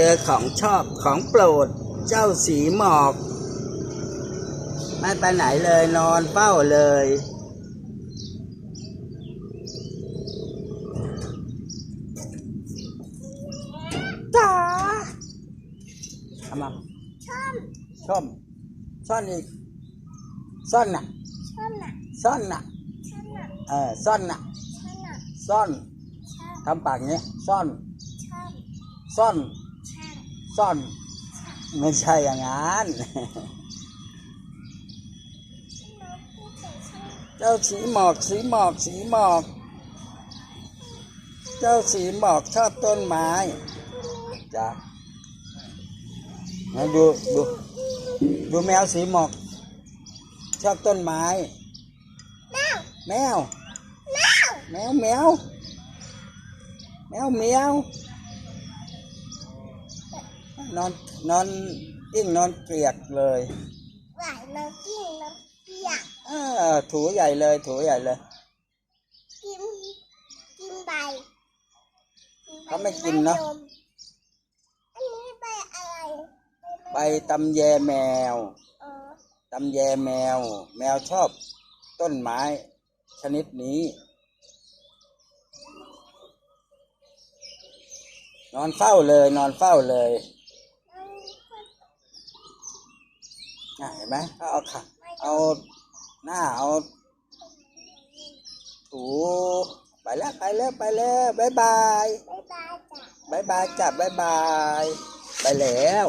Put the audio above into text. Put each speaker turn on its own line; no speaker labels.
เจอของชอบของโปรด เจ้าสีหมอก ไม่ไปไหนเลยนอนเฝ้าเลย จ้าทำมา
ช่อม
ส้มซ่อนอีกซ่อนน่ะ
ช่อมน่ะ
ซ่อนน่ะ
ช่อมน่ะ
เออซ่อนน่ะ
ช่อมน่ะ
ซ่อน
ช่อม
ทำปากอย่างเงี้ยซ่อน
ช่อม
ซ่อน
ช่อม
ซ่อน ไม่ใช่อย่างนั้นเจ้าสีหมอกสีหมอกสีหมอก เจ้าสีหมอกชอบต้นไม้จ้ะมาดูดูดูแมวสีหมอก ชอบต้นไม้
แมว
แมว
แมว
แมวแมวแมวแมว นอนนอนอิ่งนอนเกลียกเลย
หวายน้ำกิ้งน้ำเปียก
เออถูใหญ่เลย ถูใหญ่เลย
กินกินใบ
เขาไม่กินเนอะ
ใบมอันนี้ใบอะไร
ใบตำแยแมว
เออ
ตำแยแมว แมวชอบต้นไม้ชนิดนี้ นอนเฝ้าเลย นอนเฝ้าเลย อะเห็นไหมเขาเอาค่ะเอาหน้าเอาถูไปแล้วไปแล้วไปแล้วบายบาย
บ๊ายบายจ้ะ
บายบายจับบายบายไปแล้ว